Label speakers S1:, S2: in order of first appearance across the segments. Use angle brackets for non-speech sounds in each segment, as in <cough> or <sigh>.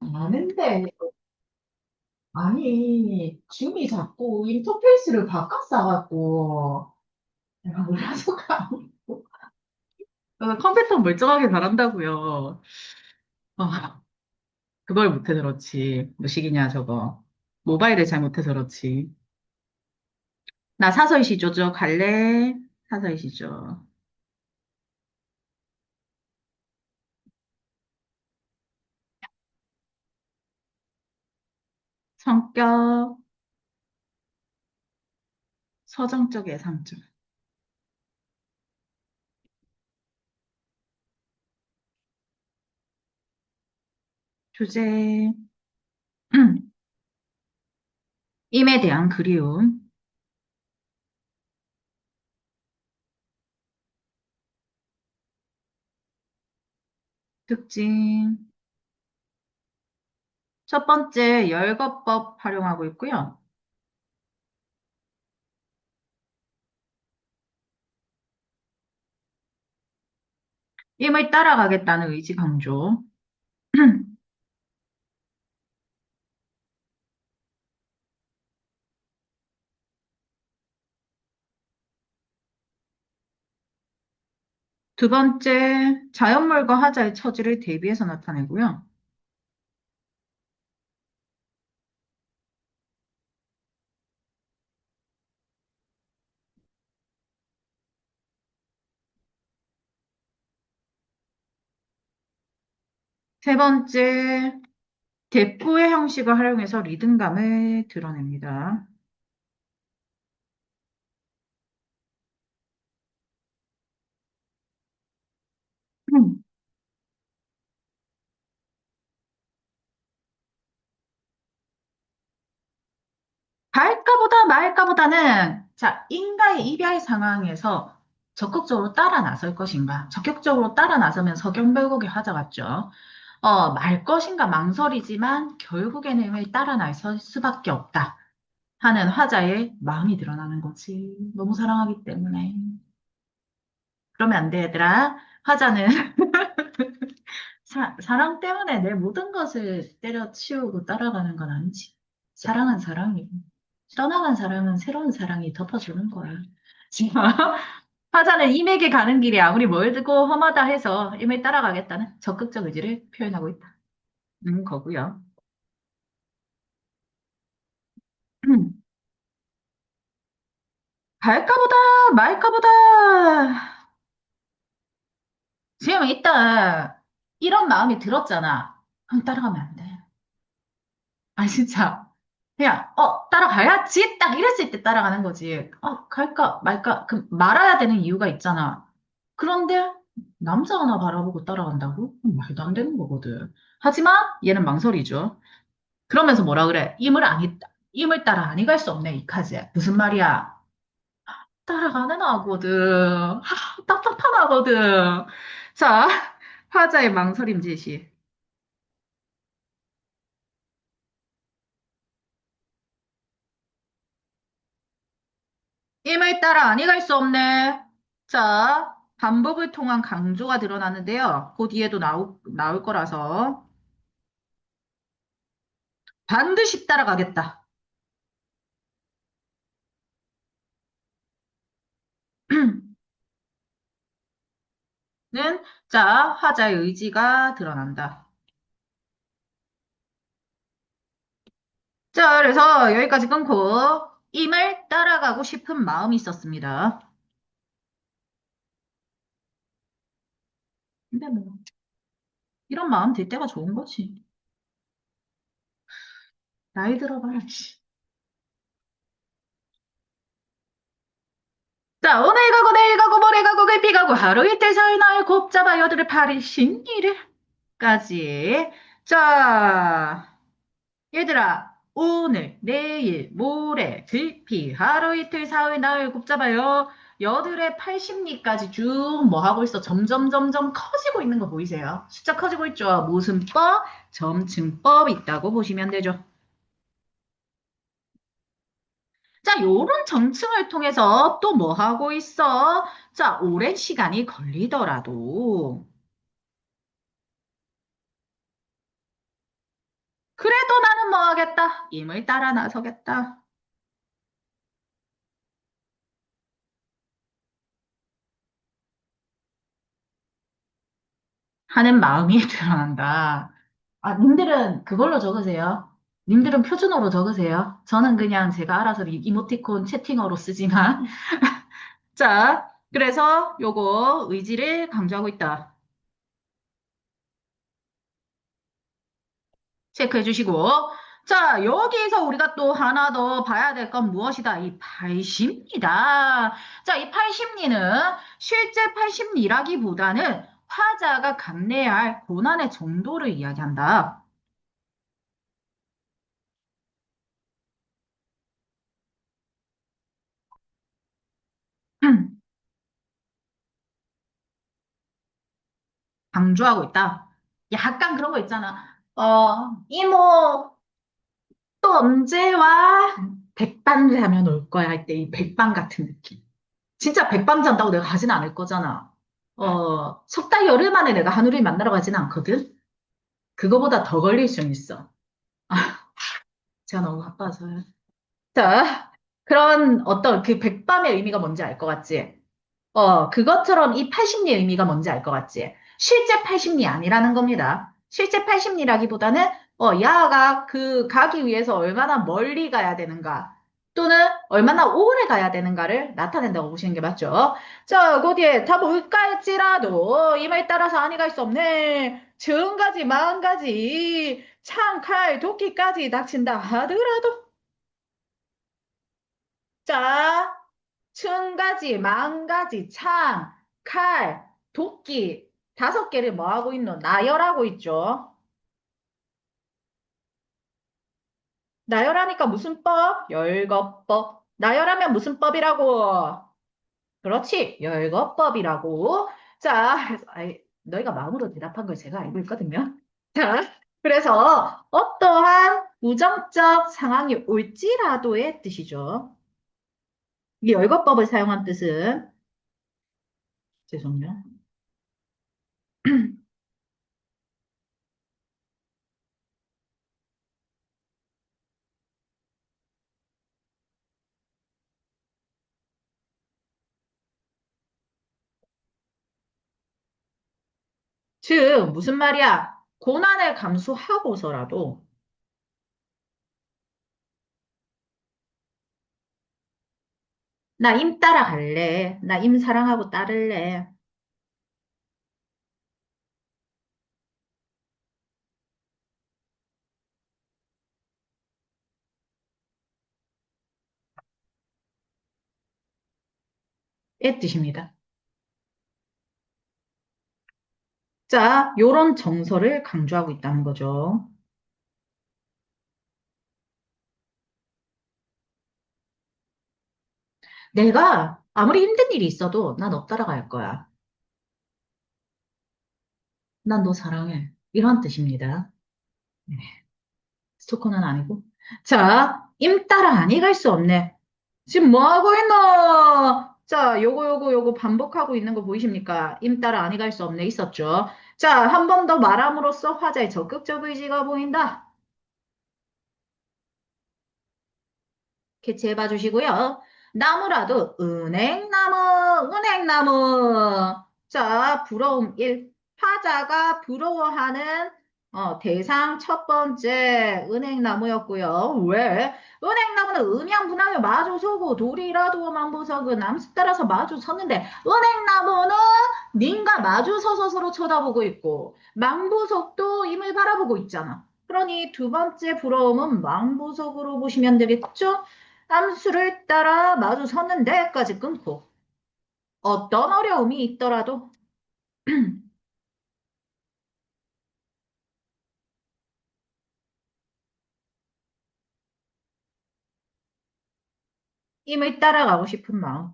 S1: 아는데, 아니, 줌이 자꾸 인터페이스를 바꿨어갖고, 내가 몰라서가. 어, 컴퓨터 멀쩡하게 잘한다고요. 어, 그걸 못해서 그렇지. 무식이냐, 저거. 모바일을 잘 못해서 그렇지. 나 사서이 시조죠. 갈래? 사서이 시조. 성격, 서정적 예상적. 주제, <clears throat> 임에 대한 그리움. 특징. 첫 번째, 열거법 활용하고 있고요. 임을 따라가겠다는 의지 강조. <clears throat> 두 번째, 자연물과 화자의 처지를 대비해서 나타내고요. 세 번째, 대꾸의 형식을 활용해서 리듬감을 드러냅니다. 음, 갈까보다 말까보다는 자, 인과의 이별 상황에서 적극적으로 따라 나설 것인가? 적극적으로 따라 나서면 석영별곡의 화자 같죠. 어, 말 것인가 망설이지만 결국에는 따라 나설 수밖에 없다 하는 화자의 마음이 드러나는 거지. 너무 사랑하기 때문에. 그러면 안 돼, 얘들아. 화자는 <laughs> 사, 사랑 때문에 내 모든 것을 때려치우고 따라가는 건 아니지. 사랑은 사랑이고. 떠나간 사랑은 새로운 사랑이 덮어주는 거야. <laughs> 화자는 임에게 가는 길이 아무리 멀고 험하다 해서 임을 따라가겠다는 적극적 의지를 표현하고 있다. 는 거고요. 갈까 보다 말까 보다. 지금 일단 이런 마음이 들었잖아. 그럼 따라가면 안 돼. 아, 진짜. 그냥, 어, 따라가야지? 딱 이랬을 때 따라가는 거지. 어, 갈까, 말까? 그, 말아야 되는 이유가 있잖아. 그런데, 남자 하나 바라보고 따라간다고? 말도 안 되는 거거든. 하지만, 얘는 망설이죠. 그러면서 뭐라 그래? 임을 아니, 임을 따라 아니 갈 수 없네, 이카제. 무슨 말이야? 따라가는 아거든. 하, 답답한 아거든. 자, 화자의 망설임 제시. 임을 따라 아니 갈 수 없네. 자, 반복을 통한 강조가 드러나는데요. 그 뒤에도 나올, 나올 거라서 반드시 따라가겠다. 는, <clears throat> 자, 화자의 의지가 드러난다. 자, 그래서 여기까지 끊고 임을 따라가고 싶은 마음이 있었습니다. 근데 뭐, 이런 마음 들 때가 좋은 거지. 나이 들어봐야지. 자, 오늘 가고 내일 가고 모레 가고 글피 가고 하루 이틀 사이 나의 곱잡아 여드를 파리 신일일까지. 자, 얘들아, 오늘, 내일, 모레, 들피, 하루 이틀 사이 나의 곱잡아요. 여드의 80리까지 쭉 뭐 하고 있어? 점점 점점 커지고 있는 거 보이세요? 숫자 커지고 있죠? 모순법, 점층법 있다고 보시면 되죠. 자, 요런 정층을 통해서 또 뭐 하고 있어? 자, 오랜 시간이 걸리더라도 그래도 나는 뭐 하겠다. 임을 따라 나서겠다. 하는 마음이 <laughs> 드러난다. 아, 님들은 그걸로 적으세요. 님들은 표준어로 적으세요. 저는 그냥 제가 알아서 이- 이모티콘 채팅어로 쓰지만. <laughs> 자, 그래서 요거 의지를 강조하고 있다. 체크해 주시고. 자, 여기서 우리가 또 하나 더 봐야 될 건 무엇이다? 이 팔심리다. 자, 이 팔심리는 실제 팔심리라기보다는 화자가 감내해야 할 고난의 정도를 이야기한다. <clears throat> 강조하고 있다. 약간 그런 거 있잖아. 어, 이모, 또 언제 와? 백반라면 올 거야 할 때 이 백반 같은 느낌. 진짜 백밤 잔다고 내가 가진 않을 거잖아. 어, 석 달 열흘 만에 내가 한우를 만나러 가지는 않거든? 그거보다 더 걸릴 수는 있어. <laughs> 제가 너무 바빠서요. 자, 그런 어떤 그 백밤의 의미가 뭔지 알 것 같지? 어, 그것처럼 이 팔심리의 의미가 뭔지 알 것 같지? 실제 팔심리 아니라는 겁니다. 실제 팔심리라기보다는, 어, 야가 그 가기 위해서 얼마나 멀리 가야 되는가, 또는 얼마나 오래 가야 되는가를 나타낸다고 보시는 게 맞죠? 자, 그 뒤에 다 뭘까 할지라도 이말 따라서 아니 갈 수 없네. 지금까지 마음가지, 창, 칼, 도끼까지 닥친다 하더라도. 자, 층가지, 망가지, 창, 칼, 도끼 다섯 개를 뭐 하고 있노? 나열하고 있죠. 나열하니까 무슨 법? 열거법. 나열하면 무슨 법이라고? 그렇지, 열거법이라고. 자, 너희가 마음으로 대답한 걸 제가 알고 있거든요. 자, 그래서 어떠한 부정적 상황이 올지라도의 뜻이죠. 이 열거법을 사용한 뜻은 죄송해요. <clears throat> 즉, 무슨 말이야? 고난을 감수하고서라도, 나 임 따라갈래. 나 임 사랑하고 따를래. 의 뜻입니다. 자, 요런 정서를 강조하고 있다는 거죠. 내가 아무리 힘든 일이 있어도 난너 따라갈 거야. 난 너 사랑해. 이런 뜻입니다. 네, 스토커는 아니고. 자, 임 따라 아니 갈 수 없네. 지금 뭐 하고 있노? 자, 요거, 요거, 요거 반복하고 있는 거 보이십니까? 임 따라 아니 갈 수 없네 있었죠? 자, 한 번 더 말함으로써 화자의 적극적 의지가 보인다. 캐치해 봐 주시고요. 나무라도 은행나무, 은행나무. 자, 부러움 1. 화자가 부러워하는 어, 대상 첫 번째 은행나무였고요. 왜? 은행나무는 음양분하며 마주 서고 돌이라도 만보석은 남수 따라서 마주 섰는데 은행나무는 님과 마주 서서 서로 쳐다보고 있고 망보석도 임을 바라보고 있잖아. 그러니 두 번째 부러움은 망보석으로 보시면 되겠죠? 함수를 따라 마주 섰는데까지 끊고 어떤 어려움이 있더라도 <clears throat> 힘을 따라가고 싶은 마음.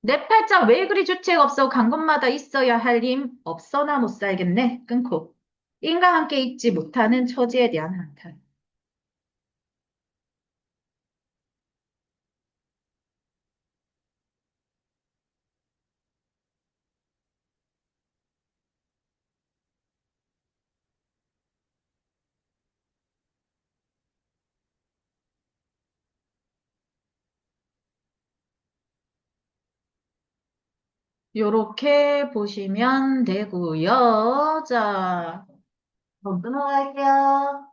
S1: 내 팔자 왜 그리 주책 없어 간 곳마다 있어야 할 힘 없어나 못 살겠네 끊고 인과 함께 있지 못하는 처지에 대한 한탄. 요렇게 보시면 되고요. 자, 그럼 넘어갈게요.